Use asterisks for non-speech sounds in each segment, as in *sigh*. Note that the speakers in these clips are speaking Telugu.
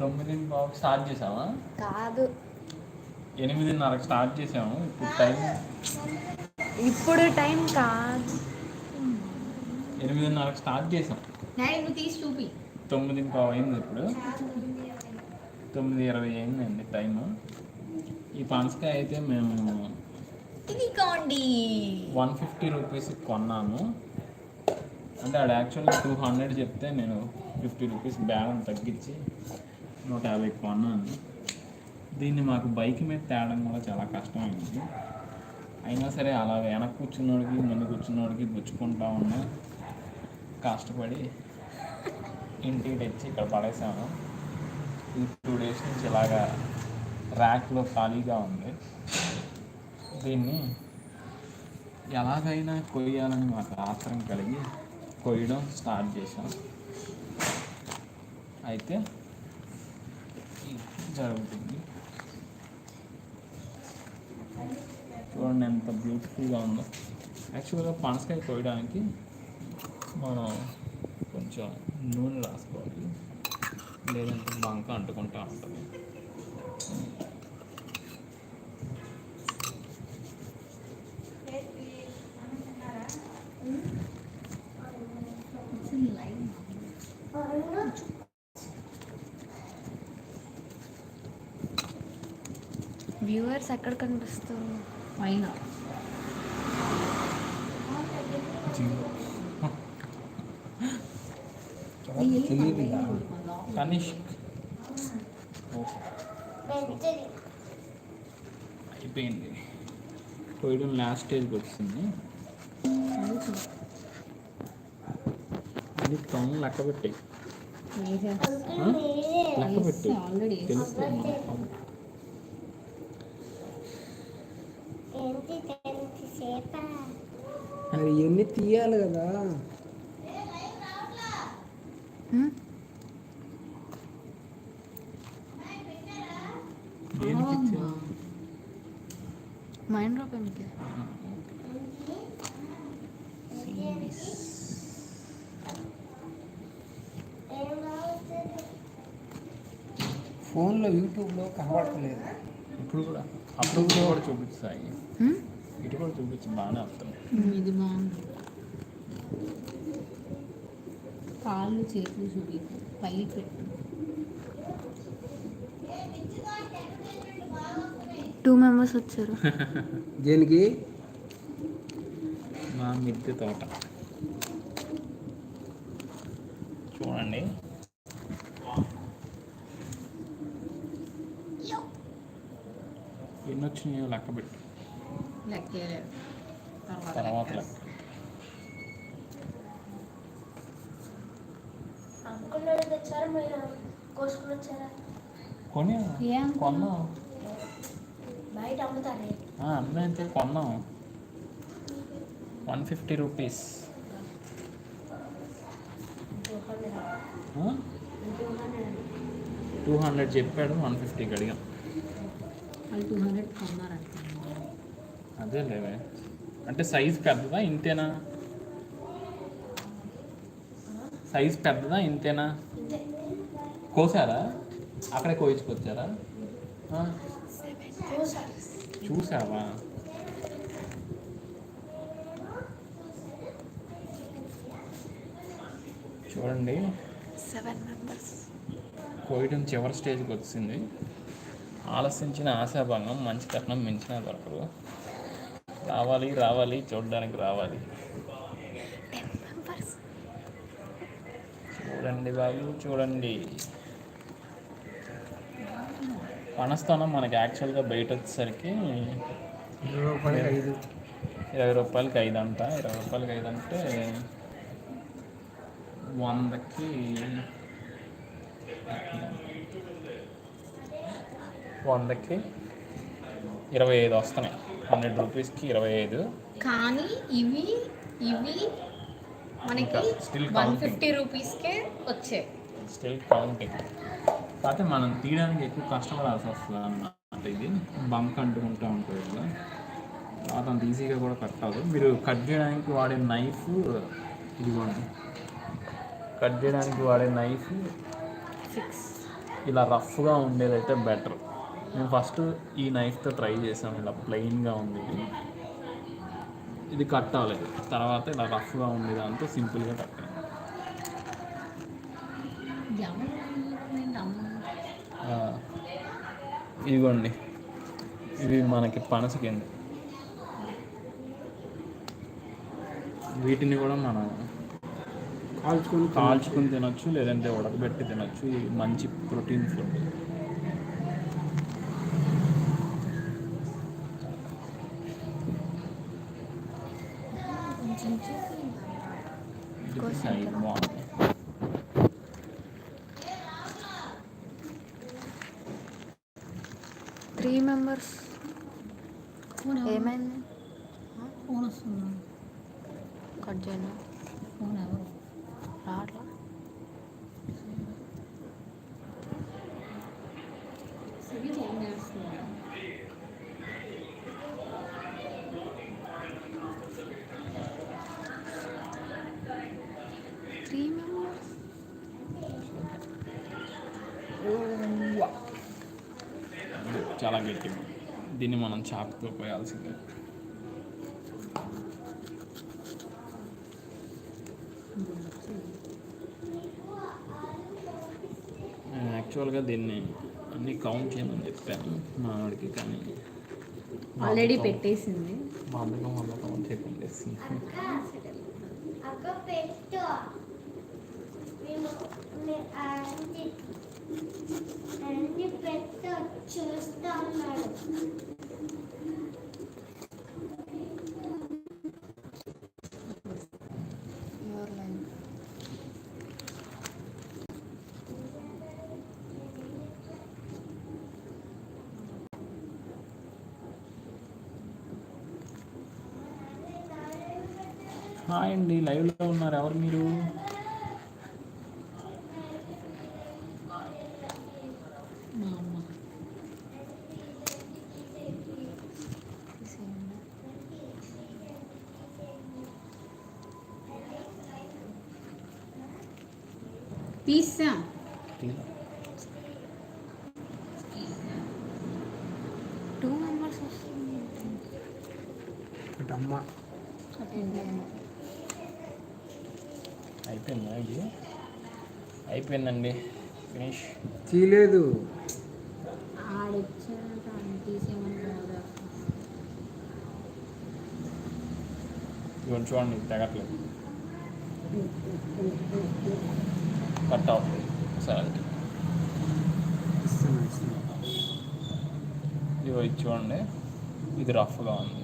తొమ్మిది బాబు స్టార్ట్ చేసావా? కాదు. ఎనిమిదిన్నరకు స్టార్ట్ చేసాము. ఇప్పుడు టైం ఇప్పుడు టైం కాదు. ఎనిమిదిన్నరకు స్టార్ట్ చేసాం. తీసి చూపి. తొమ్మిది పావు అయింది ఇప్పుడు. తొమ్మిది ఇరవై అయిందండి టైము ఈ పనసకాయ అయితే మేము వన్ ఫిఫ్టీ రూపీస్ కొన్నాను. అంటే ఆడ యాక్చువల్లీ టూ హండ్రెడ్ చెప్తే నేను ఫిఫ్టీ రూపీస్ బ్యాలెన్స్ తగ్గించి నూట యాభై కొన్నాను దీన్ని మాకు బైక్ మీద తేవడం కూడా చాలా కష్టమైంది. అయినా సరే అలా వెనక కూర్చున్నోడికి ముందు కూర్చున్నోడికి గుచ్చుకుంటా ఉన్నా కష్టపడి ఇంటికి తెచ్చి ఇక్కడ పడేసాను ఈ టూ డేస్ నుంచి ఇలాగా ర్యాక్లో ఖాళీగా ఉంది. దీన్ని ఎలాగైనా కొయ్యాలని మాకు ఆత్రం కలిగి కొయ్యడం స్టార్ట్ చేశాం. అయితే జరుగుతుంది. చూడండి ఎంత బ్యూటిఫుల్గా ఉందో. యాక్చువల్గా పనసకాయ కొయ్యడానికి మనం కొంచెం నూనె రాసుకోవాలి. లేదంటే బంక అంటుకుంటా ఉంటుంది వ్యూవర్స్ ఎక్కడ కనిపిస్తారు? పైన. కనిష్క్ అయిపోయింది. కొయ్యడం లాస్ట్ స్టేజ్కి వచ్చింది. అది టౌన్ లెక్క పెట్టి లెక్క పెట్టి ఆల్రెడీ తెలుస్తుంది మరి ఇవన్నీ తీయాలి కదా? మైండ్ ఆ, ఫోన్లో యూట్యూబ్లో కనబడతలేదు. ఇప్పుడు కూడా? అప్పుడు కూడా చూపిస్తాయి ఇటు కూడా చూపించి బాగానే వస్తుంది. ఇది బాగుంది. కాళ్ళు చేతులు చూపి పై పెట్టు. టూ మెంబర్స్ వచ్చారు. *laughs* దేనికి? మా మిద్దె తోట. చూడండి. ఎన్ని వచ్చినాయో లెక్క పెట్టు తర్వాత లెక్క అనుకున్నాడు తెచ్చారు? మీరు కోసుకుని వచ్చారా? కొని ఏం కొన్నాం. బయట అమ్ముతారే? ఆ, అన్నీ అంతే కొన్నాం. One fifty rupees. Two hundred చెప్పాడు వన్ ఫిఫ్టీకి అడిగాం. వాళ్ళు టూ హండ్రెడ్ కొన్నారంట అదే లేవే అంటే సైజ్ పెద్దదా ఇంతేనా? సైజ్ పెద్దదా ఇంతేనా? కోసారా? అక్కడే కోయించుకొచ్చారా? చూసావా? చూడండి. కోయడం చివరి స్టేజ్కి వచ్చింది. ఆలస్యించిన ఆశాభంగం మంచి కట్నం మించిన దొరకదు. రావాలి రావాలి చూడడానికి రావాలి. చూడండి బాబు చూడండి. పనస్తోనం మనకి యాక్చువల్గా బయట వచ్చేసరికి ఇరవై రూపాయలకి ఐదు అంట. ఇరవై రూపాయలకి ఐదు అంటే వందకి వందకి ఇరవై ఐదు వస్తున్నాయి. హండ్రెడ్ రూపీస్కి ఇరవై ఐదు. కానీ ఇవి ఇవి మనకి still వన్. ఫిఫ్టీ రూపీస్కే వచ్చాయి. స్టిల్ కౌంటింగ్ కాకపోతే మనం తీయడానికి ఎక్కువ కష్టపడాల్సి వస్తుంది అన్నమాట ఇది. బంక్ అంటుకుంటూ ఉంటుంది కదా. తర్వాత అంత ఈజీగా కూడా కట్ అవ్వదు మీరు కట్ చేయడానికి వాడే నైఫ్ ఇదిగోండి. కట్ చేయడానికి వాడే నైఫ్ సిక్స్ ఇలా రఫ్గా ఉండేదైతే బెటర్. నేను ఫస్ట్ ఈ నైఫ్తో ట్రై చేసాను ఇలా ప్లెయిన్గా ఉంది. ఇది. కట్ అవ్వలేదు తర్వాత ఇలా రఫ్గా ఉండే దాంతో సింపుల్గా కట్ అయింది ఆ, ఇదిగోండి ఇవి మనకి పనస కింద. వీటిని కూడా మనం కాల్చుకొని కాల్చుకుని తినొచ్చు లేదంటే ఉడకబెట్టి తినొచ్చు. ఇది మంచి ప్రోటీన్ ఫుడ్ బాగుంది త్రీ మెంబర్స్? ఏమైంది ఫోన్ వస్తుంది కట్ చేయండి చాలా గట్టిగా. దీన్ని మనం చాకుతో పోయాల్సిందే. నేను యాక్చువల్గా దీన్ని అన్ని కౌంట్ చేయమని చెప్పాను. మా వాడికి కానీ ఆల్రెడీ పెట్టేసింది. బాధకం వల్ల కౌంట్ చేయకుండా చేస్తుంది అక్క పెట్టు. మేము నే- ఆంటీ ఆంటీ పెట్టు చూస్తా ఉన్నాడు హాయ్ అండి లైవ్లో ఉన్నారు ఎవరు మీరు? తీసా టూ మెంబర్స్ వస్తుంది ఇటు అమ్మ. అయిపోయిందా ఇది? అయిపోయిందండి. ఫినిష్ తీయలేదు. ఇవన్నీ చూడండి తెగట్లేదు. కట్ ఆఫ్ సరే ఇదిగో ఇది చూడండి. ఇది రఫ్గా ఉంది.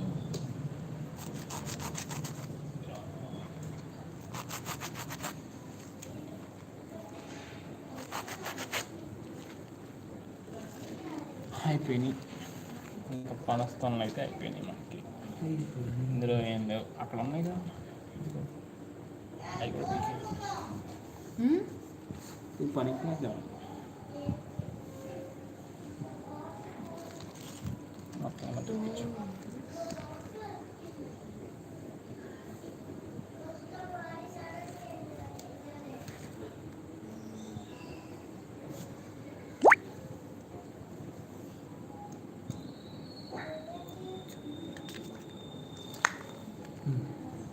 అయిపోయినాయి. ఇంకా పనస్తాను అయితే అయిపోయినాయి మనకి. ఇందులో ఏం లేవు. అక్కడ ఉన్నాయి కదా. అవి కూడా పీకేయి. హ్మ్? ఇది పనికి మొత్తం అలా చూపించు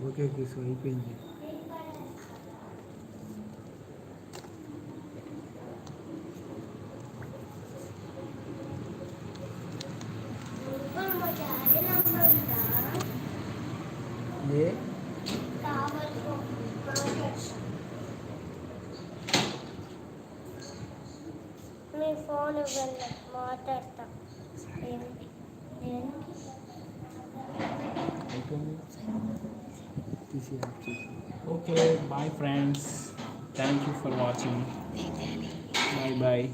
ఓకే కేసు అయిపోయింది మీ ఫోన్ ఇవ్వండి మాట్లాడతాం ఏంటి దేనికి అయిపోయింది తీసి ఆఫ్ చేసి okay bye friends thank you for watching bye bye